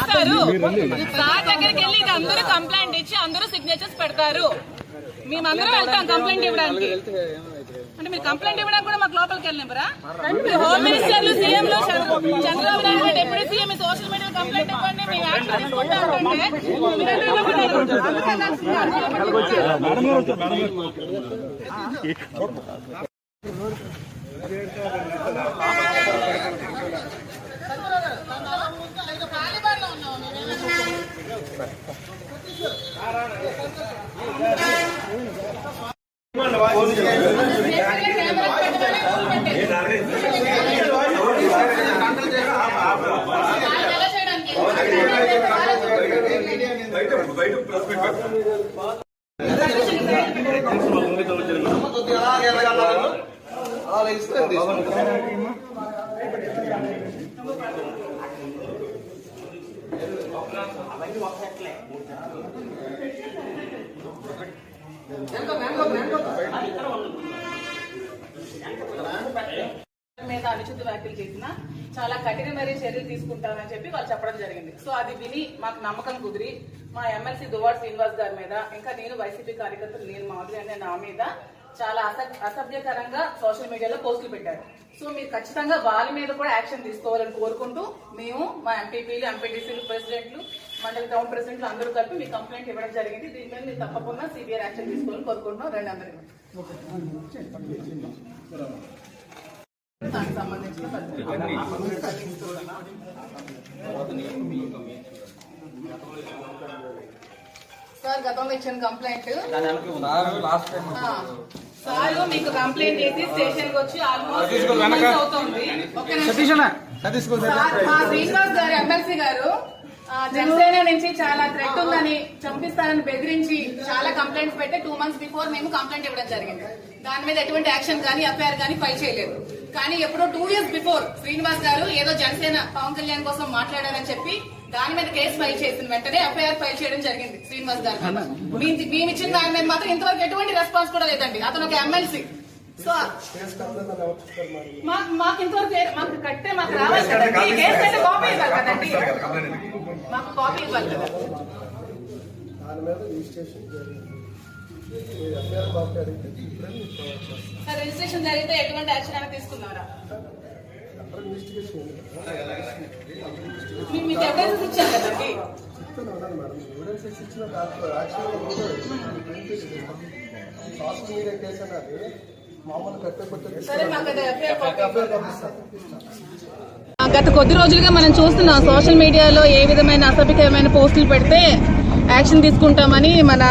ఇస్తారు సార్ దగ్గరికి వెళ్ళి ఇది అందరూ కంప్లైంట్ ఇచ్చి అందరూ సిగ్నేచర్స్ పెడతారు. మేమందరం వెళ్తాం కంప్లైంట్ ఇవ్వడానికి. అంటే మీరు కంప్లైంట్ ఇవ్వడానికి కూడా మాకు లోపలికి వెళ్ళినరా హోమ్ మినిస్టర్లు సీఎంలు చంద్రబాబు నాయుడు గారు deputy CM social media complaint ఇవ్వండి మేము యాక్షన్ మీద అనుచిత వ్యాఖ్యలు చేసిన చాలా కఠినమైన చర్యలు తీసుకుంటామని చెప్పి వాళ్ళు చెప్పడం జరిగింది. సో అది విని మాకు నమ్మకం కుదిరి మా ఎమ్మెల్సీ దువాడ్ శ్రీనివాస్ గారి మీద ఇంకా నేను వైసీపీ కార్యకర్తలు నేను మాధురి అనే నా మీద చాలా అసభ్య అసభ్యకరంగా సోషల్ మీడియాలో పోస్టులు పెట్టారు. సో మీరు ఖచ్చితంగా వాళ్ళ మీద కూడా యాక్షన్ తీసుకోవాలని కోరుకుంటూ మేము మా ఎంపీపీలు ఎంపీటీసీలు ప్రెసిడెంట్లు మండలి టౌన్ ప్రెసిడెంట్లు అందరూ కలిపి మీ కంప్లైంట్ ఇవ్వడం జరిగింది. దీని మీద మీరు తప్పకుండా సిబిఐ యాక్షన్ తీసుకోవాలని కోరుకుంటున్నాం. రెండు అందరికీ దానికి సంబంధించిన సార్ గతంలో ఇచ్చిన కంప్లైంట్. సార్ మీకు కంప్లైంట్ చేసి స్టేషన్కి వచ్చి ఆల్మోస్ట్ అవుతుంది. మా శ్రీనివాస్ గారు ఎమ్మెల్సీ గారు జనసేన నుంచి చాలా థ్రెట్ ఉందని చంపిస్తారని బెదిరించి చాలా కంప్లైంట్స్ పెట్టి టూ మంత్స్ బిఫోర్ మేము కంప్లైంట్ ఇవ్వడం జరిగింది. దాని మీద ఎటువంటి యాక్షన్ కానీ ఎఫ్ఐఆర్ కానీ ఫైల్ చేయలేదు. కానీ ఎప్పుడో టూ ఇయర్స్ బిఫోర్ శ్రీనివాస్ గారు ఏదో జనసేన పవన్ కళ్యాణ్ కోసం మాట్లాడారని చెప్పి దాని మీద కేసు ఫైల్ చేసిన వెంటనే ఎఫ్ఐఆర్ ఫైల్ చేయడం జరిగింది శ్రీనివాస్ గారు. మేము ఇచ్చిన దాని మీద మాత్రం ఇంతవరకు ఎటువంటి రెస్పాన్స్ కూడా లేదండి. అతను ఒక ఎమ్మెల్సీ సో మాకు మాకు ఇంతవరకు మాకు కట్టే మాకు రావాలి కదండి. ఈ కేసు అయితే కాపీ ఇవ్వాలి కదండి. మాకు కాపీ ఇవ్వాలి కదా. దాని మీద రిజిస్ట్రేషన్ జరిగితే ఎటువంటి యాక్షన్ అయినా తీసుకున్నారా? మీకు ఎవిడెన్స్ ఇచ్చారు కదండి సోషల్ మీడియా కేసు మామూలు గత కొద్ది రోజులుగా మనం చూస్తున్నాం సోషల్ మీడియాలో ఏ విధమైన అసభ్యకరమైన పోస్టులు పెడితే యాక్షన్ తీసుకుంటామని మన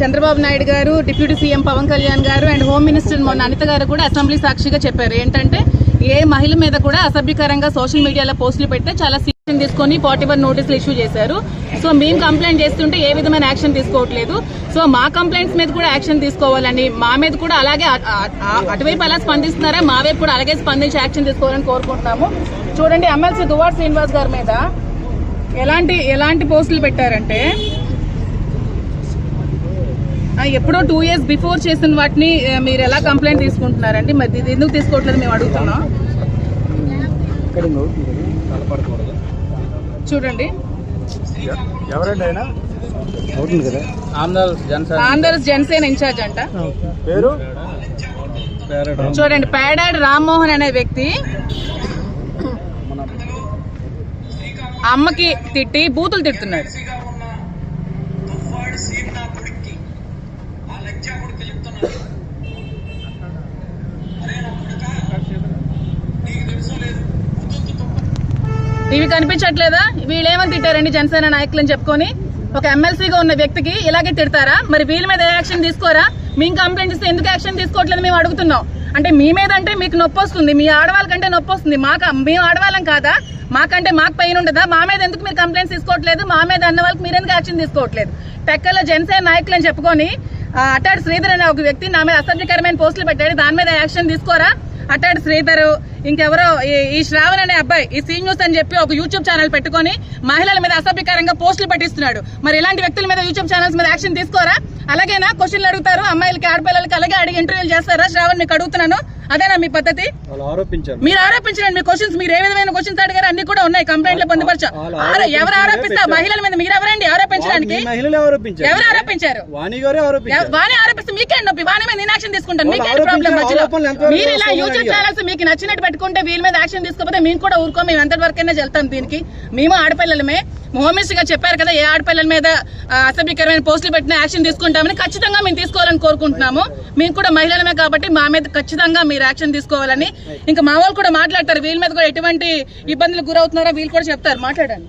చంద్రబాబు నాయుడు గారు డిప్యూటీ సీఎం పవన్ కళ్యాణ్ గారు అండ్ హోమ్ మినిస్టర్ మొన్న అనిత గారు కూడా అసెంబ్లీ సాక్షిగా చెప్పారు. ఏంటంటే ఏ మహిళ మీద కూడా అసభ్యకరంగా సోషల్ మీడియాలో పోస్టులు పెడితే చాలా సీరియస్ తీసుకొని ఫార్టీ వన్ నోటీసులు ఇష్యూ చేశారు. సో మేము కంప్లైంట్ చేస్తుంటే ఏ విధమైన యాక్షన్ తీసుకోవట్లేదు. సో మా కంప్లైంట్స్ మీద కూడా యాక్షన్ తీసుకోవాలని మా మీద కూడా అలాగే అటువైపు అలా స్పందిస్తున్నారా? మా వైపు కూడా అలాగే స్పందించి యాక్షన్ తీసుకోవాలని కోరుకుంటున్నాము. చూడండి ఎమ్మెల్సీ దువార్ శ్రీనివాస్ గారి మీద ఎలాంటి ఎలాంటి పోస్టులు పెట్టారంటే ఆ, ఎప్పుడో టూ ఇయర్స్ బిఫోర్ చేసిన వాటిని మీరు ఎలా కంప్లైంట్ తీసుకుంటున్నారండి? మరి ఇది ఎందుకు తీసుకోవట్లేదు మేము అడుగుతున్నాం. చూడండి. ఎవరండి ఆయన? అవుతుంది కదా ఆంధ్ర జనసేన ఆంధ్రస్ జనసేన ఇన్ఛార్జ్ అంట. పేరు? చూడండి పేడాడు రామ్మోహన్ అనే వ్యక్తి అమ్మకి తిట్టి బూతులు తిడుతున్నాడు. ఇవి కనిపించట్లేదా? వీళ్ళేమని తిట్టారండి జనసేన నాయకులని చెప్పుకొని? ఒక ఎమ్మెల్సీగా ఉన్న వ్యక్తికి ఇలాగే తిడతారా? మరి వీళ్ళ మీద ఏ యాక్షన్ తీసుకోరా? మేము కంప్లైంట్ ఇస్తే ఎందుకు యాక్షన్ తీసుకోవట్లేదు మేము అడుగుతున్నాం. అంటే మీ మీద అంటే మీకు నొప్పి వస్తుంది మీ ఆడవాళ్ళకంటే నొప్పి వస్తుంది మాకు మేము ఆడవాళ్ళం కాదా? మాకంటే మాకు పైన ఉండదా? మా మీద ఎందుకు మీరు కంప్లైంట్స్ తీసుకోవట్లేదు? మా మీద అన్న వాళ్ళకి మీరు యాక్షన్ తీసుకోవట్లేదు? టెక్కల్లో జనసేన నాయకులు అని చెప్పుకొని అట్టాడు శ్రీధర్ అనే ఒక వ్యక్తి నా మీద అసభ్యకరమైన పోస్టులు పెట్టాడు. దాని మీద యాక్షన్ తీసుకోరా? అట్టాడు శ్రీధర్ ఇంకెవరో ఈ- ఈ శ్రావణ్ అనే అబ్బాయి ఈ సీ న్యూస్ అని చెప్పి ఒక యూట్యూబ్ ఛానల్ పెట్టుకొని మహిళల మీద అసభ్యకరంగా పోస్టులు పెట్టిస్తున్నాడు. మరి ఇలాంటి వ్యక్తుల మీద యూట్యూబ్ ఛానల్స్ మీద యాక్షన్ తీసుకోరా? అలాగేనా? క్వశ్చన్లు అడుగుతారు అమ్మాయిలకి ఆడపిల్లలకి అలాగే అడిగి ఇంటర్వ్యూలు చేస్తారా? శ్రావణ్ మీకు అడుగుతున్నాను అదేనా మీ పద్ధతి? మీరు ఆరోపించండి మీ క్వశ్చన్స్ మీరు ఏ విధమైన క్వశ్చన్స్ అడిగారు అన్ని కూడా ఉన్నాయి కంప్లైంట్లో పొందుపరచ. ఆరో- ఎవరు ఆరోపిస్తారు? మహిళల మీద మీరు ఎవరండి ఆరోపించడానికి? ఎవరు ఆరోపించారు? వాణి ఆరోపిస్తే మీకేంటి నొప్పి? వాణి మీద నేను యాక్షన్ తీసుకుంటాను మీకేంటి ప్రాబ్లం మధ్యలో? మీరు ఇలా యూట్యూబ్? ఛానల్స్ మీకు నచ్చినట్టు పెట్టుకుంటే వీళ్ళ మీద యాక్షన్ తీసుకోకపోతే మేము కూడా ఊరుకో. మేము ఎంత వరకైనా వెళ్తాం దీనికి. మేము ఆడపిల్లలమే. హోమ్ గారు చెప్పారు కదా ఏ ఆడపిల్లల మీద అసభ్యకరమైన పోస్టులు పెట్టిన యాక్షన్ తీసుకుంటామని ఖచ్చితంగా మేము తీసుకోవాలని కోరుకుంటున్నాము. మేము కూడా మహిళలమే కాబట్టి మా మీద ఖచ్చితంగా మీరు యాక్షన్ తీసుకోవాలని. ఇంకా మా వాళ్ళు కూడా మాట్లాడతారు వీళ్ళ మీద కూడా ఎటువంటి ఇబ్బందులు గురవుతున్నారో వీళ్ళు కూడా చెప్తారు. మాట్లాడండి.